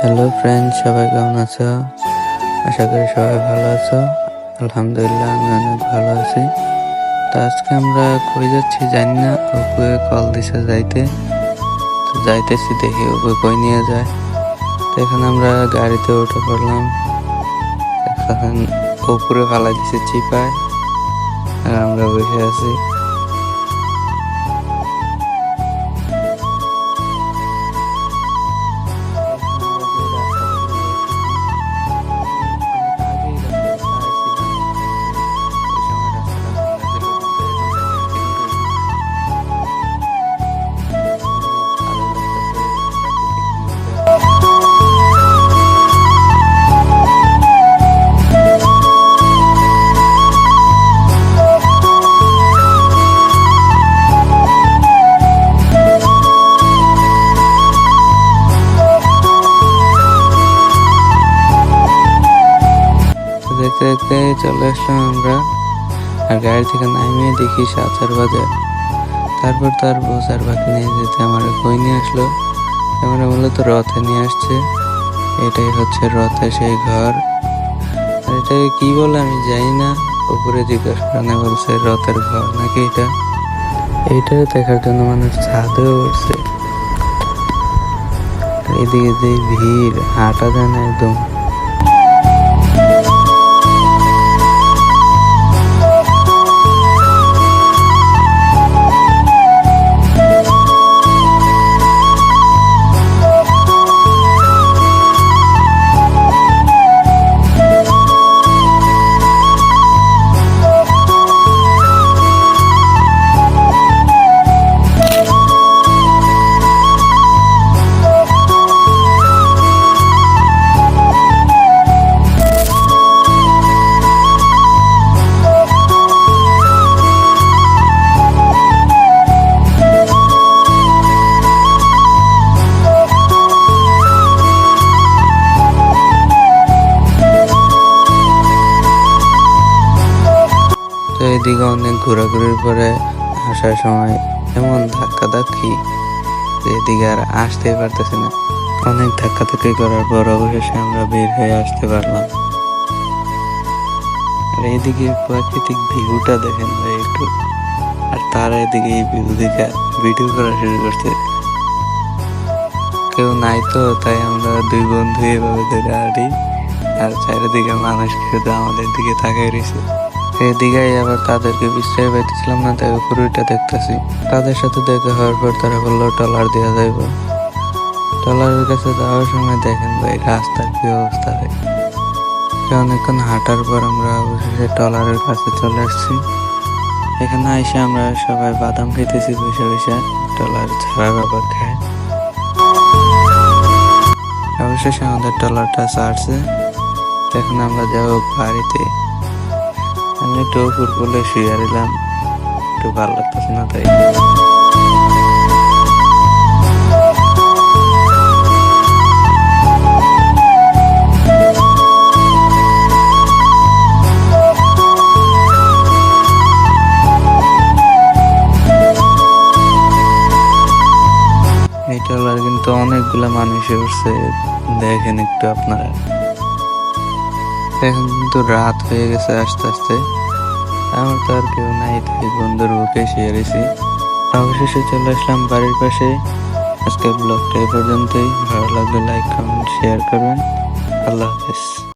Hello friend সবাই কেমন আছো? আশা করি সবাই ভালো আছো। আলহামদুলিল্লাহ আমি অনেক ভালো আছি। তো আজকে আমরা কই যাচ্ছি জানি না। ওকে কল দিছে যাইতে। তো যাইতেছি দেখি ওকে কই নিয়ে যায়। তো এখানে আমরা গাড়িতে উঠে পড়লাম। এখন উপরে ফালাই দিছে চিপায়। আর আমরা বসে আছি। দেখতে চলে আসলাম আমরা। আর গাড়ি থেকে নামিয়ে দেখি সাঁতার বাজার তারপর তার বোঝার বাকি নিয়ে যেতে আমার কই নিয়ে আসলো। আমরা মূলত রথে নিয়ে আসছে। এটাই হচ্ছে রথে সেই ঘর। আর এটাকে কি বলে আমি জানি না। উপরে জিজ্ঞাসা করে বলছে, রথের ঘর নাকি এটা? এইটা দেখার জন্য মানুষ ছাদেও উঠছে। এদিকে যে ভিড়, হাঁটা যায় না একদম। এদিকে অনেক ঘোরাঘুরির পরে আসার সময় এমন ধাক্কা ধাক্কি যে এদিকে আর আসতে পারতেছি না। অনেক ধাক্কা ধাক্কি করার পর অবশেষে আমরা বের হয়ে আসতে পারলাম। আর এইদিকে প্রাকৃতিক ভিউটা দেখেন ভাই একটু। আর তারা এদিকে এই ভিউ দেখে ভিডিও করা শুরু করছে। কেউ নাই তো, তাই আমরা দুই বন্ধু এভাবে ধরে আর চারিদিকে মানুষ শুধু আমাদের দিকে তাকাই রয়েছে। এদিকে আবার তাদেরকে বিশ্রায় পাইতেছিলাম না, তাই উপরটা দেখতেছি। তাদের সাথে দেখা হওয়ার পর তারা বলল টলার দেওয়া যাইব। টলারের কাছে যাওয়ার সময় দেখেন ভাই, রাস্তার কি অবস্থা অনেকক্ষণ হাঁটার পর আমরা অবশেষে টলারের কাছে চলে আসছি। এখানে এসে আমরা সবাই বাদাম খেতেছি, বসে বসে টলার ছাড়া বাবা খায় অবশেষে আমাদের টলারটা ছাড়ছে। এখন আমরা যাব বাড়িতে। আমি একটু উপর বলে শুয়ে দিলাম একটু ভালো লাগতেছে না তাই। ট্রলার কিন্তু অনেকগুলা মানুষ উঠছে দেখেন একটু আপনারা। এখন কিন্তু রাত হয়ে গেছে আস্তে আস্তে। আমার তো আর কেউ নাই বন্ধুর বুকে শেয়ারেছি অবশেষে চলে আসলাম বাড়ির পাশে। আজকের ব্লগটা এ পর্যন্তই। ভালো লাগলে লাইক কমেন্ট শেয়ার করবেন। আল্লাহ হাফেজ।